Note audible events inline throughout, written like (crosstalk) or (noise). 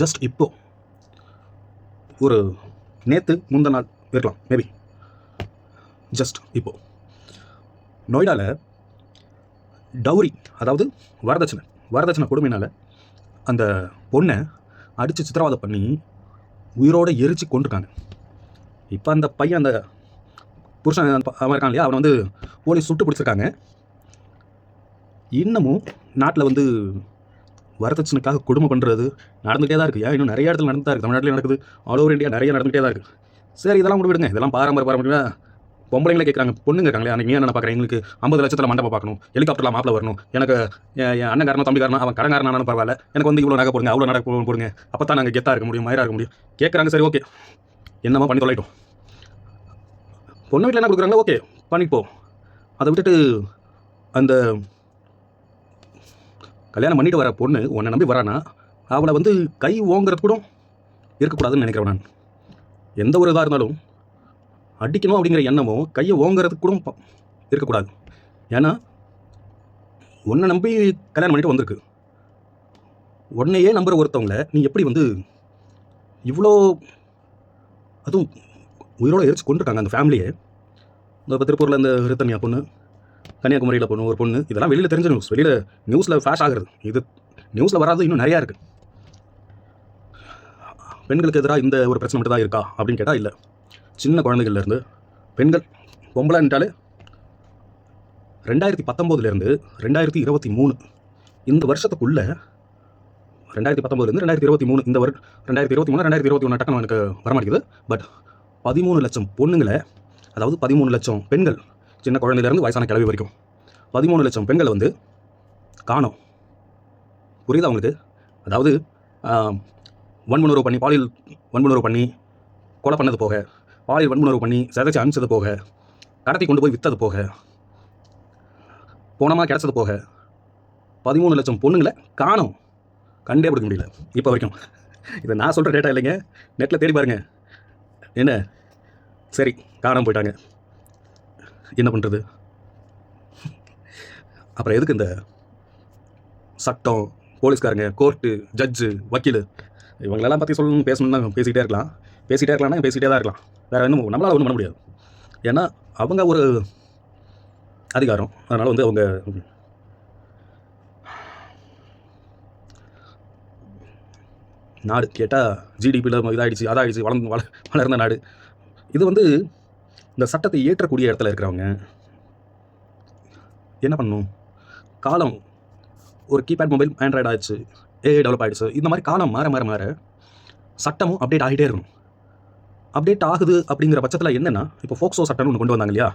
Just இப்போ. ஒரு நேற்று முந்த நாள் இருக்கலாம் மேபி ஜஸ்ட் இப்போ. நொய்டாவில் டவுரி அதாவது வரதட்சணை வரதட்சணை கொடுமையினால் அந்த பொண்ணை அடித்து சித்திரவதை பண்ணி உயிரோட எரிச்சு கொண்டிருக்காங்க இப்போ அந்த பையன் அந்த புருஷன் அவன் இருக்கான் இல்லையா? அவனை வந்து போலீஸ் சுட்டு பிடிச்சிருக்காங்க. இன்னமும் நாட்டில் வந்து வரதட்சணைக்காக கொடுமை பண்ணுறது நடந்துகிட்டே தான் இருக்குது ஏன் இன்னும் நிறைய இடத்துல நடந்து தான் இருக்குது தமிழ்நாட்டில் நடக்குது. ஆல் ஓவர் இந்தியா நிறைய நடந்துகிட்டே தான் இருக்குது சரி இதெல்லாம் கூட விடுங்க இதெல்லாம் பாரம்பரிய பாரம்பரிய பொம்பளைங்களே கேட்குறாங்க பொண்ணுங்க இருக்காங்களே அன்றைக்கி என்ன பார்க்குறேன் எங்களுக்கு ஐம்பது லட்சத்தில் மண்டபம் பார்க்கணும். ஹெலிகாப்டரில் மாப்பிள வரணும். எனக்கு என் அண்ணன் காரணம் தம்பி காரணம் அவன் கடங்காரனாலும் பரவாயில்ல. எனக்கு வந்து இவ்வளோ நகை போடுங்க அவ்வளோ நகை போடுங்க. அப்போ தான் நாங்கள் கெத்தாக இருக்க முடியும் மயிராக இருக்க முடியும். கேட்குறாங்க சரி ஓகே. என்னமா பண்ணி தொலைட்டோம். பொண்ணு வீட்டில் என்ன கொடுக்குறாங்களோ ஓகே. பண்ணிட்டு போ. அதை விட்டுட்டு அந்த கல்யாணம் பண்ணிட்டு வர பொண்ணு உன்னை நம்பி வரானா? அவளை வந்து கை ஓங்குறது கூட இருக்கக்கூடாதுன்னு நினைக்கிறேன் நான். எந்த ஒரு இதாக இருந்தாலும் அடிக்கணும் அப்படிங்கிற எண்ணமோ கையை ஓங்குறதுக்கு கூட இருக்கக்கூடாது. ஏன்னா உன்னை நம்பி கல்யாணம் பண்ணிட்டு வந்திருக்கு. உன்னையே நம்புற ஒருத்தவங்கள நீ எப்படி வந்து இவ்வளோ அதுவும் உயிரோட எரிச்சு கொண்டிருக்காங்க அந்த ஃபேமிலியை இந்த திருப்பூரில் இந்த ரித்தன்யா பொண்ணு. கன்னியாகுமரியில் பொண்ணு ஒரு பொண்ணு. இதெல்லாம் வெளியில் தெரிஞ்ச நியூஸ் வெளியில் நியூஸில் ஃபேஷ் ஆகுறது. இது நியூஸில் வராது இன்னும் நிறையா இருக்குது பெண்களுக்கு எதிராக இந்த ஒரு பிரச்சனை மட்டும் தான் இருக்கா அப்படின்னு கேட்டால் இல்லை. சின்ன குழந்தைகள்லேருந்து பெண்கள் பொம்பளைன்ட்டாலே ரெண்டாயிரத்தி பத்தொம்போதுலேருந்து ரெண்டாயிரத்தி இருபத்தி மூணு. இந்த வருஷத்துக்குள்ள ரெண்டாயிரத்தி பத்தொம்போதுலேருந்து ரெண்டாயிரத்தி இருபத்தி மூணு இந்த வரு ரெண்டாயிரத்தி இருபத்தி மூணு ரெண்டாயிரத்தி இருபத்தி ஒன்று டக்குனு எனக்கு வரமாட்டேங்குது. பட் பதிமூணு லட்சம் பொண்ணுங்களை அதாவது பதிமூணு லட்சம் பெண்கள் சின்ன குழந்தையிலேருந்து வயசான கிளவி வரைக்கும். பதிமூணு லட்சம் பெண்களை வந்து காணும். புரியுதா உங்களுக்கு? அதாவது வன்முணர்வு பண்ணி பாலியல் வன்முணர்வு பண்ணி கொலை பண்ணது போக பாலியல் வன்முணர்வு பண்ணி சிதைச்சி அனுப்பிச்சது போக கடத்தி கொண்டு போய் விற்றது போக போனமா கிடச்சது போக பதிமூணு லட்சம் பொண்ணுங்களை காணும். கண்டே பிடிக்க முடியல இப்போ வரைக்கும். இதை நான் சொல்கிற டேட்டா இல்லைங்க. நெட்டில் தேடி பாருங்கள் என்ன? சரி காணாமல் போயிட்டாங்க. என்ன பண்ணுறது அப்புறம் எதுக்கு இந்த சட்டம் போலீஸ்காரங்க கோர்ட்டு ஜட்ஜு வக்கீல் இவங்களெல்லாம் பற்றி சொல்லணும் பேசணும்னா பேசிக்கிட்டே இருக்கலாம். பேசிகிட்டே இருக்கலாம்னா பேசிகிட்டே தான் இருக்கலாம். வேறு இன்னும் நம்மளால் ஒன்றும் பண்ண முடியாது. ஏன்னா அவங்க ஒரு அதிகாரம். அதனால் வந்து அவங்க நாடு கேட்டால் ஜிடிபியில் இதாகிடுச்சு அதாகிடுச்சு வளர்ந்து வள வளர்ந்த நாடு. இது வந்து இந்த சட்டத்தை ஏற்றக்கூடிய இடத்துல இருக்கிறவங்க என்ன பண்ணணும்? காலம் ஒரு கீபேட் மொபைல் ஆண்ட்ராய்டு ஆயிடுச்சு ஏஐ டெவலப் ஆகிடுச்சு இந்த மாதிரி காலம் மாற மாற மாற சட்டமும் அப்டேட் ஆகிட்டே இருக்கணும். அப்டேட் ஆகுது அப்படிங்கிற பட்சத்தில் என்னென்னா இப்போ ஃபோக்ஸோ சட்டம்னு ஒன்று கொண்டு வந்தாங்க இல்லையா?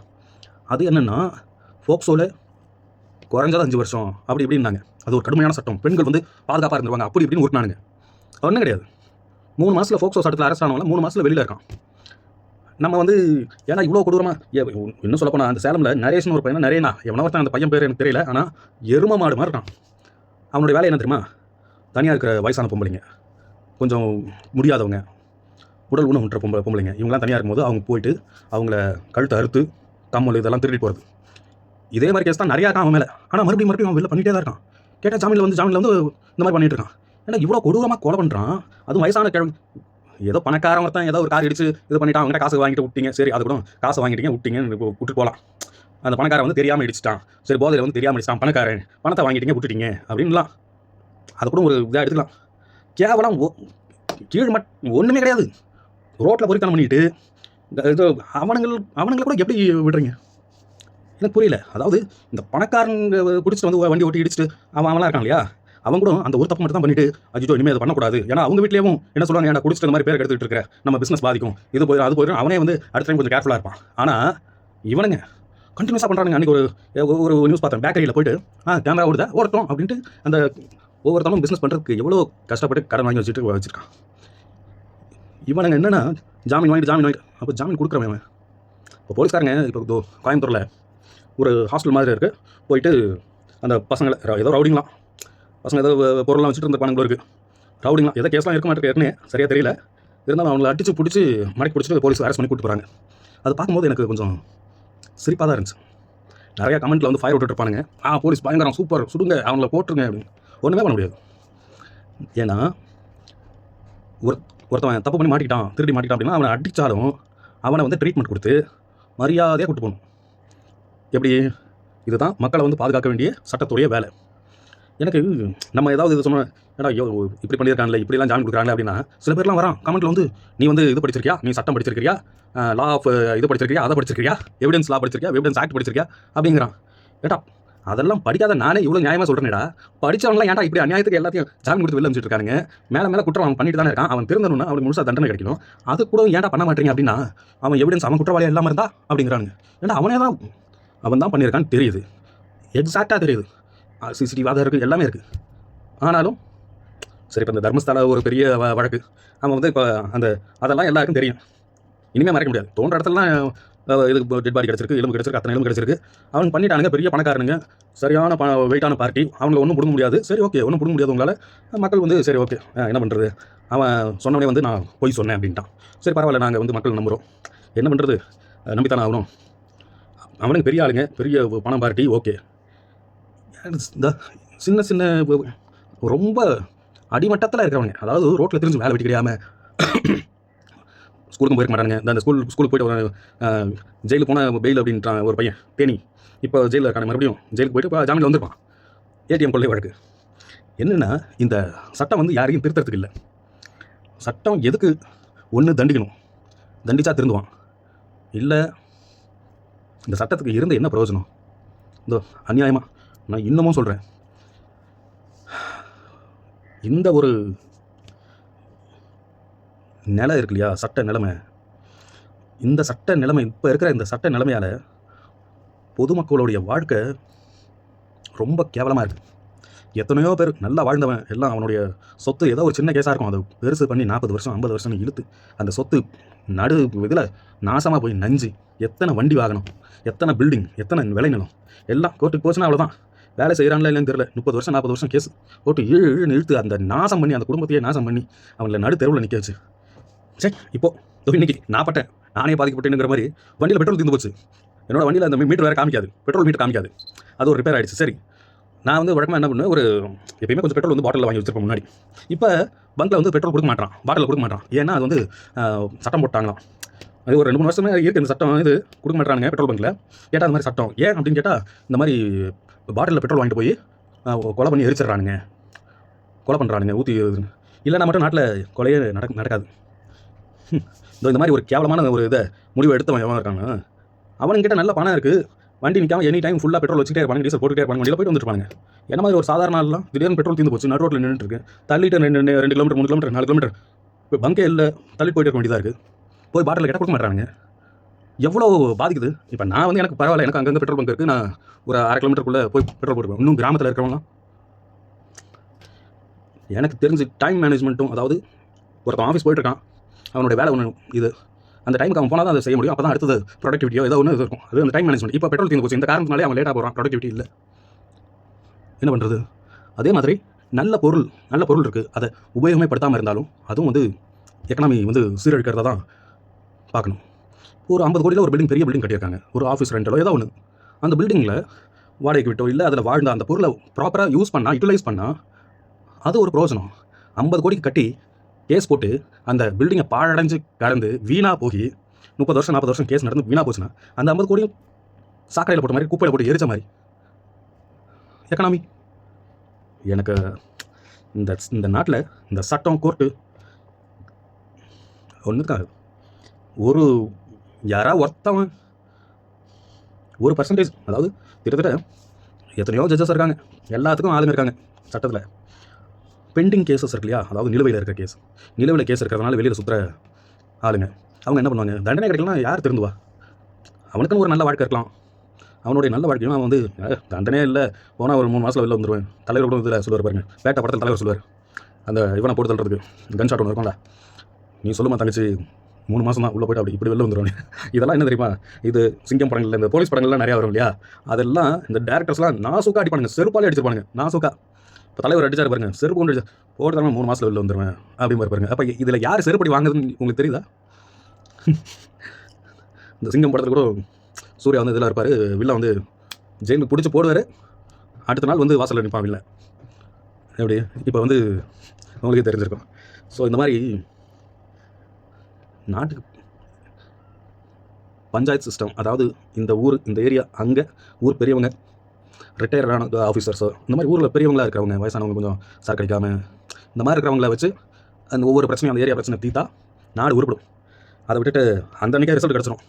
அது என்னென்னா ஃபோக்ஸோவில் குறைஞ்சது அஞ்சு வருஷம் அப்படி இப்படின்னாங்க. அது ஒரு கடுமையான சட்டம். பெண்கள் வந்து பாதுகாப்பாக இருந்துருவாங்க. அப்படி இப்படின்னு ஒட்டினானுங்க ஒன்றும் கிடையாது. மூணு மாதத்தில் ஃபோக்ஸோ சட்டத்தில் அரெஸ்ட் ஆனவங்க மூணு மாதத்தில் வெளியில் இருக்கான். நம்ம வந்து ஏன்னா இவ்வளோ கொடூரமாக இன்னும் சொல்லப்போனால் அந்த சேலமில் நரேஷன் ஒரு பையன் நிறையனா எவனோ ஒருத்தன் அந்த பையன் பேர் எனக்கு தெரியல ஆனால் எரும மாடு மாதிரி இருக்கான். அவனுடைய வேலை என்ன தெரியுமா? தனியாக இருக்கிற வயசான பொம்பளைங்க. கொஞ்சம் முடியாதவங்க. உடல் ஊனமுற்ற பொம்பளை பொம்பளைங்க. இவங்களாம் தனியாக இருக்கும்போது அவங்க போயிட்டு அவங்கள கழுத்தை அறுத்து கம்மல் இதெல்லாம் திருடி போகிறது இதே மாதிரி கேஸ் தான் நிறையா இருக்கான் அவன் மேலே. ஆனால் மறுபடியும் மறுபடியும் அவன் வெளில பண்ணிகிட்டே தான் இருக்கான். கேட்டால் ஜாமீனில் வந்து ஜாமீனில் வந்து இந்த மாதிரி பண்ணிட்டு இருக்கான். ஏன்னா இவ்வளோ கொடூரமாக கொலை பண்ணுறான் அதுவும் வயசான கிழங்கு ஏதோ பணக்காரன் ஒருத்தன் ஏதோ ஒரு கார் இடிச்சு இது பண்ணிட்டான் அவங்ககிட்ட காசு வாங்கிட்டு விட்டீங்க. சரி அது கூட காசு வாங்கிட்டீங்க விட்டீங்கன்னு விட்டு போகலாம் அந்த பணக்காரன் வந்து தெரியாமல் இடிச்சிட்டான். சரி போதையில் வந்து தெரியாமல் இடிச்சிட்டான். பணக்காரன் பணத்தை வாங்கிட்டீங்க விட்டுட்டீங்க அப்படின்லாம் அது கூட ஒரு இதாக எடுத்துக்கலாம். கேவலம் கீழ் மட் ஒன்றுமே கிடையாது. ரோட்டில் பொறித்தனம் பண்ணிட்டு இந்த இது அவனுங்கள் அவனுங்களை கூட எப்படி விடுறீங்க? எனக்கு புரியல. அதாவது இந்த பணக்காரங்க பிடிச்சிட்டு வந்து வண்டி ஓட்டி இடிச்சிட்டு அவன் அவன்லாம் இருக்கான் இல்லையா? அவங்க கூட அந்த ஒரு தப்பு மட்டும் தான் பண்ணிட்டு அஜிஜோ இனிமேல் அதை பண்ணக்கூடாது. ஏன்னா அவங்க வீட்லேயும் என்ன சொல்லுவாங்க ஏன்னா குடிச்சிட்டு மாதிரி பேர் எடுத்துட்டு இருக்கிற? நம்ம பிஸ்னஸ் பாதிக்கும். இது போய் அது போயிடும் அவனே வந்து அடுத்த டைம் கொஞ்சம் கேர்ஃபுல்லாக இருப்பான். ஆனால் இவனுங்க கண்டினியூஸாக பண்ணுறாங்க அன்றைக்கி ஒரு ஒரு நியூஸ் பார்த்தேன். பேக்கரியில் போயிட்டு ஆ கேமரா ஓடுதா ஓடட்டும் அப்படின்ட்டு அந்த ஒவ்வொருத்தனும் பிஸ்னஸ் பண்ணுறதுக்கு எவ்வளோ கஷ்டப்பட்டு கடன் வாங்கி வச்சுட்டு வச்சுருக்கான். இவனுங்க என்னென்னா ஜாமீன் வாங்கிட்டு ஜாமீன் வாங்கிட்டு. அப்போ ஜாமீன் கொடுக்குறவன் இப்போ போலீஸ்காரங்க இப்போ கோயம்புத்தூரில் ஒரு ஹாஸ்டல் மாதிரி இருக்குது போயிட்டு அந்த பசங்களை ஏதோ ரவுடிங்களாம். பசங்க ஏதோ பொருள்லாம் வச்சுட்டு இருந்த பணங்களும் இருக்குது ரவுடிங்லாம் எதோ கேஸ்லாம் இருக்க மாட்டேங்க ஏற்கனவே சரியாக தெரியல. இருந்தாலும் அவங்கள அடித்து பிடிச்சி மடக்கி பிடிச்சிட்டு போலீஸ் அரெஸ்ட் பண்ணி கூப்பிட்டு போகிறாங்க அது பார்க்கும்போது எனக்கு கொஞ்சம் சிரிப்பாக தான் இருந்துச்சு. நிறையா கமெண்ட்டில் வந்து ஃபயர் விட்டுட்டு இருப்பானுங்க. ஆ போலீஸ் பயங்கரம் சூப்பர் சுடுங்க அவங்கள போட்டுருங்க அப்படின்னு. ஒன்றுமே பண்ண முடியாது. ஏன்னா ஒரு ஒருத்தவன் தப்பு பண்ணி மாட்டிக்கிட்டான் திருடி மாட்டிக்கிட்டான் அப்படின்னா அவனை அடித்தாலும் அவனை வந்து ட்ரீட்மெண்ட் கொடுத்து மரியாதையாக கூட்டு போகணும். எப்படி? இதுதான் மக்களை வந்து பாதுகாக்க வேண்டிய சட்டத்துடைய வேலை. எனக்கு நம்ம ஏதாவது இது சொன்ன ஏடா ஐயோ இப்படி பண்ணியிருக்காங்களே இப்படிலாம் ஜாமீன் கொடுக்குறாங்களே அப்படின்னா சில பேர்லாம் வரான். கமெண்ட்டில் வந்து நீ வந்து இது படிச்சிருக்கியா? நீ சட்டம் படிச்சிருக்கியா லா ஆஃப் இது படிச்சிருக்கியா அதை படிச்சிருக்கியா எவிடன்ஸ் லா படிச்சிருக்கியா? எவிடன்ஸ் ஆக்ட் படிச்சிருக்கியா? அப்படிங்கிறான். ஏட்டா அதெல்லாம் படிக்காத நானே இவ்வளோ நியாயமாக சொல்கிறேன்டா படித்தவங்களாம் ஏன்டா இப்படி அநியாயத்துக்கு எல்லாத்தையும் ஜாமீன் கொடுத்து வெளில அமைச்சிட்டு இருக்காங்க மேலே மேலே குற்றம் அவன் பண்ணிட்டு தானே இருக்கான். அவன் திருந்தணும்னா அவனுக்கு முழுசாக தண்டனை கிடைக்கணும். அது கூட ஏன்டா பண்ண மாட்டேங்க அப்படின்னா அவன் எவிடன்ஸ் அவன் குற்றவாளி இல்லாமல் இருந்தா அப்படிங்கிறானுங்க. ஏன்டா அவனே தான் அவன் தான் பண்ணியிருக்கான்னு தெரியுது. எக்ஸாக்டாக தெரியுது. சிசிடிவி ஆதாரம் இருக்குது எல்லாமே இருக்குது ஆனாலும் சரி இப்போ இந்த தர்மஸ்தல ஒரு பெரிய வ- வழக்கு. அவன் வந்து இப்போ அந்த அதெல்லாம் எல்லாருக்கும் தெரியும். இனிமேல் மறைக்க முடியாது. தோன்ற இடத்துலலாம் இது டெட் பாடி கிடச்சிருக்கு எலும்பு கிடச்சிருக்கு அத்தனை எலும்பு கிடச்சிருக்கு. அவங்க பண்ணிட்டானுங்க பெரிய பணக்காரனுங்க. சரியான ப வெயிட்டான பார்ட்டி அவங்கள ஒன்றும் பிடுங்க முடியாது. சரி ஓகே ஒன்றும் பிடுங்க முடியாது உங்களால். மக்கள் வந்து சரி ஓகே என்ன பண்ணுறது அவன் சொன்னவனே வந்து நான் போய் சொன்னேன் அப்படின்ட்டான். சரி பரவாயில்ல நாங்கள் வந்து மக்கள் நம்புகிறோம் என்ன பண்ணுறது நம்பித்தானே ஆகணும். அவனுக்கு பெரிய ஆளுங்க பெரிய பணம் பார்ட்டி ஓகே இந்த சின்ன சின்ன ரொம்ப அடிமட்டத்தில் இருக்கிறவங்க அதாவது ரோட்டில் தெரிஞ்சு வேலை வெட்டி கிடையாமல் ஸ்கூலுக்கும் போயிருக்க மாட்டானுங்க. இந்த அந்த ஸ்கூல் ஸ்கூலுக்கு போயிட்டு ஒரு அஹ், ஜெயிலுக்கு போன பெயில் அப்படின்றான் ஒரு பையன் தேனி. இப்போ ஜெயிலில் இருக்கான மறுபடியும் ஜெயிலுக்கு போயிட்டு இப்போ ஜாமீனில் வந்திருப்பான். ஏடிஎம் கொள்ளை வழக்கு. என்னென்னா இந்த சட்டம் வந்து யாரையும் திருத்தறதுக்கு இல்லை. சட்டம் எதுக்கு ஒன்று தண்டிக்கணும்? தண்டிச்சா திருந்துவான். இல்லை இந்த சட்டத்துக்கு இருந்த என்ன பிரயோஜனம்? இந்த அநியாயமாக நான் இன்னமும் சொல்கிறேன் இந்த ஒரு நிலை இருக்கு இல்லையா? சட்ட நிலைமை. இந்த சட்ட நிலைமை இப்போ இருக்கிற இந்த சட்ட நிலைமையால் பொதுமக்களுடைய வாழ்க்கை ரொம்ப கேவலமாக இருக்குது எத்தனையோ பேர் நல்லா வாழ்ந்தவன் எல்லாம் அவனுடைய சொத்து ஏதோ ஒரு சின்ன கேஸாக இருக்கும். அதை பெருசு பண்ணி நாற்பது வருஷம் ஐம்பது வருஷம்னு இழுத்து அந்த சொத்து நடு இதில் நாசமாக போய் நஞ்சு. எத்தனை வண்டி வாகனம் எத்தனை பில்டிங் எத்தனை விளைநிலம். எல்லாம் கோர்ட்டுக்கு போச்சுன்னா அவ்வளோதான் வேலை செய்கிறாங்களா இல்லைன்னு தெரியல. முப்பது வருஷம் நாற்பது வருஷம் கேஸ் போட்டு ஏழு இழுத்து அந்த நாசம் பண்ணி அந்த குடும்பத்தையே நாசம் பண்ணி அவங்கள நடு தெருவில் நிற்க வச்சு. சரி இப்போ இன்னைக்கு நான் பட்டேன். நானே பாதிக்கப்பட்டேன்னுங்கிற மாதிரி வண்டியில் பெட்ரோல் தீர்ந்து போச்சு. என்னோட வண்டியில் அந்த மீட்டர் வேறு காமிக்காது. Petrol metre காமிக்காது. அது ஒரு ரிப்பேர் ஆயிடுச்சு. சரி. நான் வந்து வழக்கமாக என்ன பண்ணுவேன்? ஒரு எப்பயுமே கொஞ்சம் பெட்ரோல் வந்து பாட்டிலில் வாங்கி வச்சிருப்பேன் முன்னாடி. இப்போ பங்கில் வந்து பெட்ரோல் கொடுக்க மாட்டான் பாட்டிலில் கொடுக்க மாட்டான் ஏன்னா அது வந்து சட்டம் போட்டாங்களாம். அது ஒரு ரெண்டு மூணு வருஷமே இருக்குது இந்த சட்டம் இது. கொடுக்க மாட்டானுங்க பெட்ரோல் பங்கில் கேட்டால் அந்த மாதிரி சட்டம். ஏன் அப்படின்னு கேட்டால் இந்த மாதிரி பாட்டிலில் பெட்ரோல் வாங்கிட்டு போய் கொலை பண்ணி எரிச்சிடுறானுங்க. கொலை பண்ணுறானுங்க ஊற்றி இல்லைன்னா மட்டும் நாட்டில் கொலையே நடக்க நடக்காது. ஹம். இந்த மாதிரி ஒரு கேவலமான ஒரு இதை முடிவு எடுத்தவன் எவன் இருக்காங்க அவனுங்கிட்ட நல்ல பணம் இருக்குது வண்டி நிற்காம எனி டைம் ஃபுல்லாக பெட்ரோல் வச்சுட்டே இருப்பாங்க டீசல் போட்டுட்டே இருப்பாங்க வண்டியில் போயிட்டு வந்துருப்பாங்க என்ன மாதிரி ஒரு சாதாரண ஆள்லாம் திடீர்னு பெட்ரோல் தீர்ந்து போச்சு நடு ரோட்டில் நின்றுட்டு இருக்கு. தள்ளிட்டு ரெண்டு ரெண்டு ரெண்டு கிலோமீட்டர் மூணு கிலோமீட்டர் நாலு கிலோமீட்டர். இப்போ பங்கே இல்லை தள்ளி போயிட்டு இருக்க வேண்டியதாக இருக்குது போய் பாட்டில் கிட்ட கொடுக்க மாட்டாங்க எவ்வளோ பாதிக்குது? இப்போ நான் வந்து எனக்கு பரவாயில்ல எனக்கு அங்கங்கே பெட்ரோல் பங்க் இருக்குது நான் ஒரு அரை கிலோமீட்டருக்குள்ளே போய் பெட்ரோல் போட்டுருவேன் இன்னும் கிராமத்தில் இருக்கிறவங்களாம் எனக்கு தெரிஞ்சு டைம் மேனேஜ்மெண்ட்டும் அதாவது ஒருத்தன் ஆஃபீஸ் போயிட்டு இருக்கான் வேலை ஒன்று இது. அந்த டைமுக்கு அவன் போனால் தான் அதை செய்ய முடியும். அப்போ தான் அடுத்தது ப்ரொடக்டிவிட்டியோ ஏதோ ஒன்று இருக்கும். அது அந்த டைம் மேனேஜ்மெண்ட் இப்போ பெட்ரோல் தீர்ந்து போச்சு. இந்த காரணத்தினாலே அவன் லேட்டாக போகிறான் ப்ரொடக்டிவிட்டி இல்லை. என்ன பண்ணுறது அதே மாதிரி நல்ல பொருள் நல்ல பொருள் இருக்குது அதை உபயோகமே படுத்தாமல் இருந்தாலும் அதுவும் வந்து எக்கனாமி வந்து சீரழிக்கிறதா தான் பார்க்கணும். ஒரு ஐம்பது கோடியில் ஒரு பில்டிங் பெரிய பில்டிங் கட்டியிருக்காங்க. ஒரு ஆஃபீஸ் ரெண்டலோ ஏதோ ஒன்று அந்த பில்டிங்கில் வாடகைக்கு விட்டோ இல்லை அதில் வாழ்ந்த அந்த பொருளை ப்ராப்பராக யூஸ் பண்ணால் யூட்டிலைஸ் பண்ணால் அது ஒரு பிரயோஜனம் ஐம்பது கோடிக்கு கட்டி கேஸ் போட்டு அந்த பில்டிங்கை பாழடைஞ்சு கடந்து வீணாக போய் முப்பது வருஷம் நாற்பது வருஷம் கேஸ் நடந்து வீணாக போச்சுன்னா அந்த ஐம்பது கோடியும் சாக்கடையில் போட்ட மாதிரி குப்பையில் போட்டு எரிச்ச மாதிரி. எக்கனாமி எனக்கு இந்த இந்த நாட்டில் இந்த சட்டம் கோர்ட்டு ஒன்றுக்காக ஒரு யாரா ஒருத்தவன் ஒரு பர்சன்டேஜ் அதாவது கிட்டத்தட்ட எத்தனையோ ஜட்ஜஸ் இருக்காங்க. எல்லாத்துக்கும் ஆளுங்க இருக்காங்க சட்டத்தில். பெண்டிங் கேஸஸ் இருக்கு இல்லையா? அதாவது நிலுவையில் இருக்கிற கேஸ் நிலுவையில் கேஸ் இருக்கிறதுனால வெளியில் சுற்றுற ஆளுங்க. அவங்க என்ன பண்ணுவாங்க? தண்டனை கிடைக்கலாம் யார் திருந்துவா? அவனுக்குன்னு ஒரு நல்ல வாழ்க்கை இருக்கலாம். அவனுடைய நல்ல வாழ்க்கையும் அவன் வந்து தண்டனே தண்டனையே இல்லை. போனால் ஒரு மூணு மாதத்தில் வெளில வந்துடுவேன் தலைவர் கூட இதில் சொல்லுவார் பாருங்க. பேட்டை படத்தில் தலைவர் சொல்லுவார். அந்த இவனை போட்டு தள்ளுறதுக்கு கன் ஷாட் ஒன்று இருக்கும்ல. நீ சொல்லுமா தங்கச்சி மூணு மாதம் தான் உள்ளே போயிட்டு அப்படி இப்படி வெளில வந்துடுவானே இதெல்லாம் என்ன தெரியுமா? இது சிங்கம் படங்கள்ல இந்த போலீஸ் படங்கள்லாம் நிறையா வரும் இல்லையா? அதெல்லாம் இந்த டேரக்டர்ஸ்லாம் நாசுக்கா அடிப்பானுங்க. செருப்பாலே அடிச்சிருப்பானுங்க. நாசுக்கா. இப்போ தலைவர் அடிச்சார் பாருங்க. செருப்பு கொண்டு அடிச்சா போட்டு தரமா மூணு மாதத்தில் வெளில வந்துடுவேன் அப்படின்னு பாருங்க. அப்போ இதில் யார் செருப்படி வாங்குதுன்னு உங்களுக்கு தெரியுதா? இந்த சிங்கம் படத்தில் கூட சூர்யா வந்து இதில் இருப்பார். வில்லா வந்து ஜெயிலுக்கு பிடிச்சி போடுவார். அடுத்த நாள் வந்து வாசலில் நிற்பான் வில்ல. எப்படி? இப்போ வந்து உங்களுக்கே தெரிஞ்சிருக்கும். ஸோ இந்த மாதிரி நாட்டுக்கு பஞ்சாயத்து சிஸ்டம் அதாவது இந்த ஊர் இந்த ஏரியா அங்கே ஊர் பெரியவங்க ரிட்டையர்டான ஆஃபீஸர்ஸோ இந்த மாதிரி ஊரில் பெரியவங்களா இருக்கிறவங்க வயசானவங்க கொஞ்சம் சார் கிடைக்காம இந்த மாதிரி இருக்கிறவங்கள வச்சு அந்த ஒவ்வொரு பிரச்சனையும் அந்த ஏரியா பிரச்சனை தீத்தா நாடு உருப்படும். அதை விட்டுட்டு அந்த அன்றைக்கே ரிசல்ட் கிடச்சிரும்.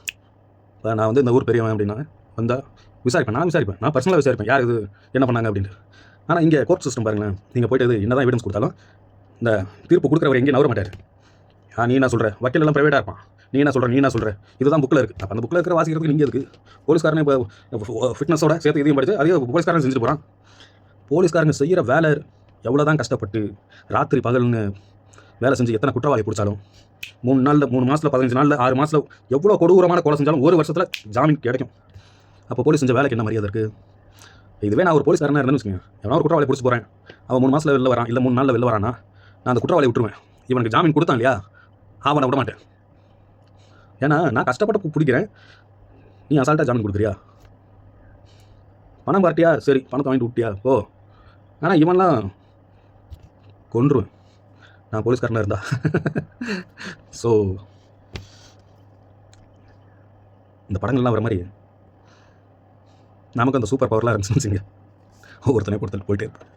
நான் வந்து இந்த ஊர் பெரியவன் அப்படின்னா வந்தால் விசாரிப்பேன் நான் விசாரிப்பேன் நான் பர்சனலாக விசாரிப்பேன் யார் இது என்ன பண்ணாங்க அப்படின்ட்டு. ஆனால் இங்கே கோர்ட் சிஸ்டம் பாருங்களேன் நீங்கள் போயிட்டு இது என்ன தான் எவிடன்ஸ் கொடுத்தாலும் இந்த தீர்ப்பு கொடுக்குறவர் எங்கேயும் நவர மாட்டார். ஆ நீ என்ன சொல்கிற வக்கீல் எல்லாம் ப்ரைவேட்டாக இருப்பான். நீ என்ன சொல்கிற நீ என்ன சொல்கிற இதுதான் புக்கில் இருக்குது அப்போ அந்த புக்கில் இருக்கிற வாசிக்கிறதுக்கு நீங்கள் இருக்குது போலீஸ்காரனே இப்போ ஃபிட்னஸோட சேர்த்து இதையும் படித்து அதே போலீஸ்காரன் செஞ்சுட்டு போகிறான் போலீஸ்காரங்க செய்கிற வேலை எவ்வளோ தான் கஷ்டப்பட்டு ராத்திரி பகல்னு வேலை செஞ்சு எத்தனை குற்றவாளி பிடிச்சாலும் மூணு நாளில் மூணு மாதத்தில் பதினஞ்சு நாளில் ஆறு மாதத்தில் எவ்வளோ கொடூரமான கொலை செஞ்சாலும் ஒரு வருஷத்தில் ஜாமீன் கிடைக்கும். அப்போ போலீஸ் செஞ்ச வேலைக்கு என்ன மரியாதை இருக்குது இதுவே நான் ஒரு போலீஸ்காரனாக இருந்தேன்னு வச்சுக்கோங்க எவனா ஒரு குற்றவாளி பிடிச்சி போகிறேன் அவன் மூணு மாதத்தில் வெளில வரான். இல்லை மூணு நாளில் வெளில வரானா நான் அந்த குற்றவாளி விட்டுருவேன். இவனுக்கு ஜாமீன் கொடுத்தான் இல்லையா? அவனை விட மாட்டேன். ஏன்னா நான் கஷ்டப்பட்டு பிடிக்கிறேன். நீ அசால்ட்டாக ஜாமீன் கொடுக்குறியா? பணம் பார்ட்டியா சரி பணத்தை வாங்கிட்டு விட்டியா? ஓ ஆனால் இவன்லாம் கொன்றுவேன். நான் போலீஸ்காரனாக இருந்தா. (laughs) ஸோ இந்த படங்கள்லாம் வர மாதிரி நமக்கு அந்த சூப்பர் பவர்லாம் இருந்துச்சுன்னு வச்சுங்க ஒவ்வொருத்தனை பொறுத்தல் போயிட்டே இருப்பேன்.